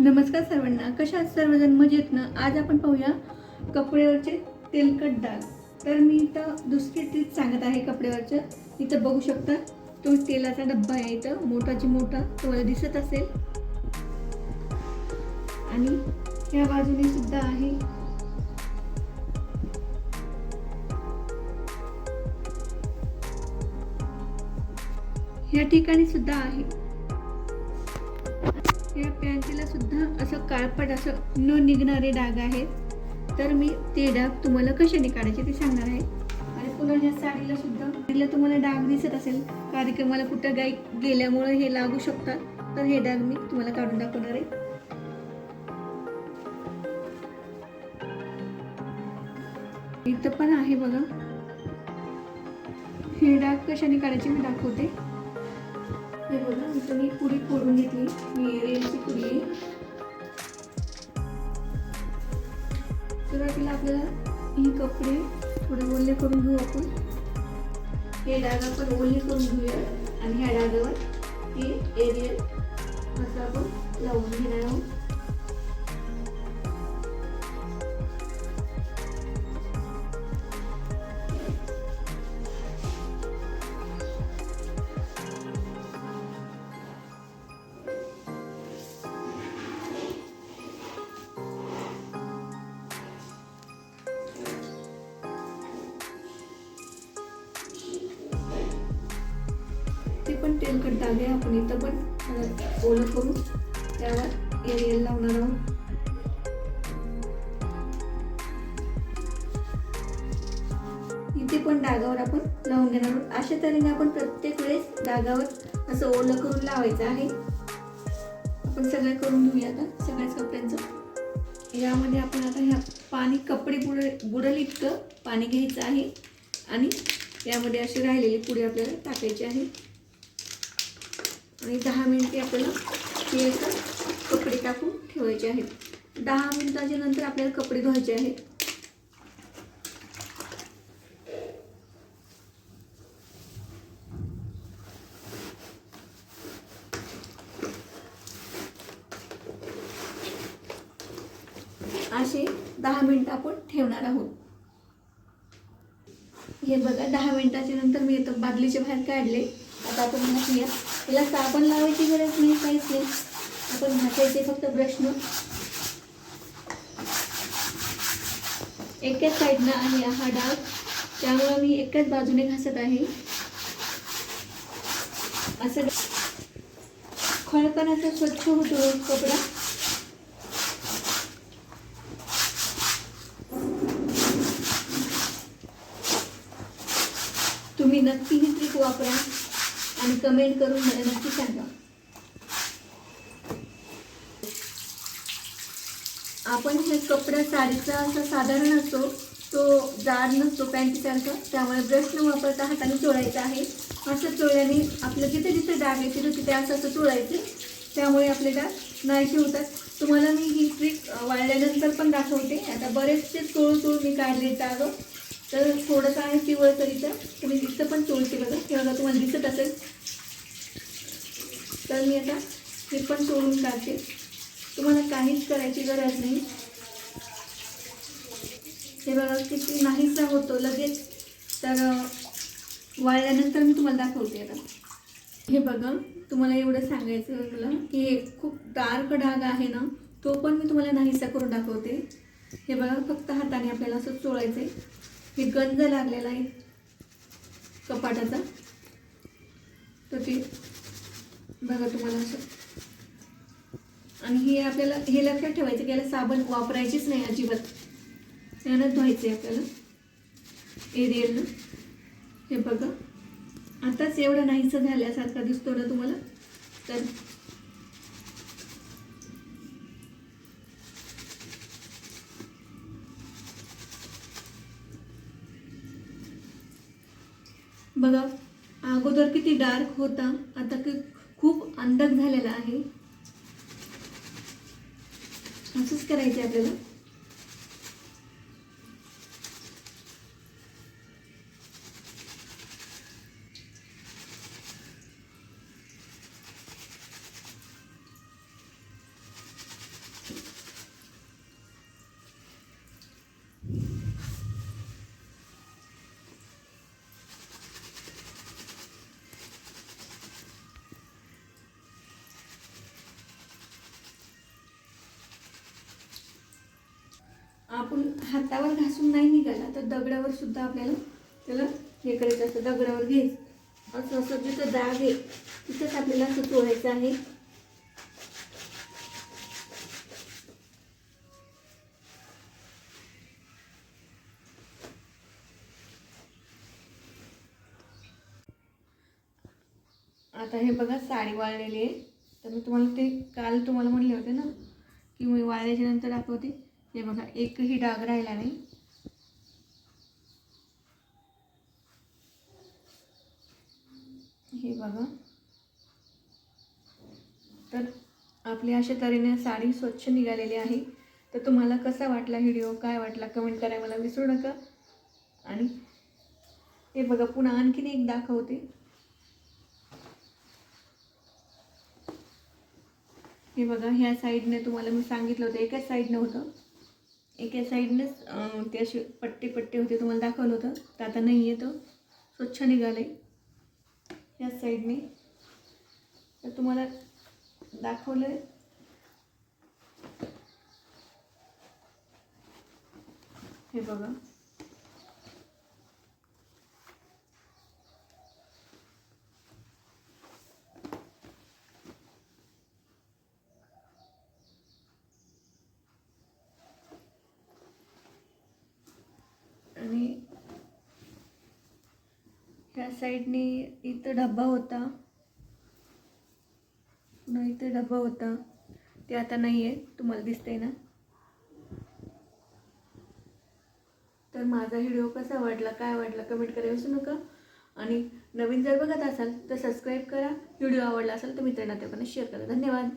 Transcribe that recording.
नमस्कार सर्वांना. कशा सर्वजण? मजेत ना? आज आपण पाहूया कपड्यावरचे तेलकट डाग तर मी इथं दुसरी ट्रीप सांगत आहे कपड्यावरचं. इथं बघू शकता तो तेलाचा डब्बा आहे इथं. मोठाची मोठा तुम्हाला दिसत असेल. आणि ह्या बाजूने सुद्धा आहे. ह्या ठिकाणी सुद्धा आहे. या पॅन्टला सुद्धा असं काळपट असं न निघणारे डाग आहेत. तर मी ते डाग तुम्हाला कशाने काढायचे ते सांगणार आहे. आणि पुन्हा ह्या साडीला सुद्धा साडीला तुम्हाला डाग दिसत असेल. कार्यक्रमाला कुठं गाई गेल्यामुळे हे लागू शकतात. तर हे डाग मी तुम्हाला काढून दाखवणार आहे. इथं पण आहे बघा. हे डाग कशाने काढायचे मी दाखवते. हे बघा इथं मी पुरी फोडून घेतली. मी पुरी. आहे सुरुवातीला आपल्याला हे कपडे थोडे ओले करून घेऊ आपण. हे डाग आपण ओले करून घेऊया. आणि ह्या डागावर हे एरियल असं आपण लावून घेणार आहोत. पण तेलकट डाग आहे आपण इथं पण ओलं करून त्यावर एरियल लावणार आहोत. इथे पण डागावर आपण लावून घेणार आहोत. अशा तऱ्हेने आपण प्रत्येक वेळेस डागावर असं ओलं करून लावायचं आहे. आपण सगळं करून घेऊया आता सगळ्याच कपड्यांचं. यामध्ये आपण आता ह्या पाणी कपडे बुड बुडल इतकं पाणी घ्यायचं आहे. आणि यामध्ये अशी राहिलेली पुढे आपल्याला टाकायची आहे. आणि दहा मिनिटे आपल्याला हे असं कपडे टाकून ठेवायचे आहेत. दहा मिनिटाच्या नंतर आपल्याला कपडे धुवायचे आहेत. असे दहा मिनिटं आपण ठेवणार आहोत. हे बघा दहा मिनटाच्या नंतर मी आता बादलीच्या बाहेर काढले. आता आपण घासूया याला साबण लावायची गरज नाही काहीच नाही. आपण घासायचे फक्त ब्रशनं एकाच साईडनं आहे हा डाग. त्यामुळे मी एकाच बाजूने घासत आहे. असं खळकण असं स्वच्छ होतो कपडा. तुम्ही नक्की ही ट्रिक वापरा. आणि कमेंट करून मला नक्की सांगा. आपण हे कपडा साडीचा असा साधारण असतो तो जाड नसतो पॅन्टीसारखा त्यामुळे ब्रश न वापरता हाताने चोळायचा आहे. असं चोळल्याने आपलं जिथे जिथे डाग आहे तिथे तिथे असं असं चोळायचे. त्यामुळे आपले डाग नाहीसे होतात. तुम्हाला मी ही ट्रिक वाळल्यानंतर पण दाखवते. आता बरेचसे चोळून चोळून मी काढले डाग तर थोडंसं आहे पिवळं करीचं तुम्ही तिथं पण चोळते बघा. हे बघा तुम्हाला दिसत असेल. तर मी आता हे पण चोळून काढते. तुम्हाला काहीच करायची गरज नाही. हे बघा किती नाहीसा होतो लगेच. तर वाळल्यानंतर मी तुम्हाला दाखवते आता. हे बघा तुम्हाला एवढं सांगायचं मला की हे खूप डार्क डाग आहे ना तो पण मी तुम्हाला नाहीसा करून दाखवते. हे बघा फक्त हाताने आपल्याला असं चोळायचं आहे हे गंज लागलेला आहे. कपाटाचा. तर ते बघा तुम्हाला असं. आणि हे आपल्याला हे लक्षात ठेवायचं की याला साबण वापरायचीच नाही अजिबात. यानं धुवायचं आहे आपल्याला. एरियलनं हे बघा. आताच एवढं नाहीसं झाल्यासारखा दिसतो ना तुम्हाला? तर बघा अगोदर किती डार्क होता आता की खूप अंधक झालेला आहे. असंच करायचं आपल्याला. हातावर घासून नाही निघाला तर दगडावर सुद्धा आपल्याला त्याला हे करायचं असतं दगडावर घ्यायचं. असं असं जिथं दाग आहे तिथंच आपल्याला असं चोळायचं आहे. आता हे बघा साडी वाळलेली आहे. तर मी तुम्हाला ते काल तुम्हाला म्हणले होते ना की मी वाळल्याच्या नंतर दाखवते. हे बघा एकही डाग राहिला नाही. हे बघा. तर आपली अशा तऱ्हेने साडी स्वच्छ निघालेली आहे. तर तुम्हाला कसा वाटला व्हिडिओ? काय वाटला? कमेंट करायला मला विसरू नका. आणि हे बघा पुन्हा आणखीन एक दाखवते. हे बघा ह्या साईडने तुम्हाला मी सांगितलं होतं एकाच साईडनं होतं. एका साईडनेच ते असे पट्टे पट्टे होते तुम्हाला दाखवलं होतं. तर आता नाही येतं हो. स्वच्छ निघाले ह्याच साईडने. तर तुम्हाला दाखवलं आहे हे बघा आणि ह्या साईडने इथं डब्बा होता. पुन्हा इथं डब्बा होता. ते आता नाही आहे तुम्हाला दिसतंय ना? तर माझा व्हिडिओ कसा वाटला काय वाटला कमेंट करायला विसरू नका. आणि नवीन जर बघत असाल तर सबस्क्राईब करा. व्हिडिओ आवडला असेल तर मित्रांना ते पण शेअर करा. धन्यवाद.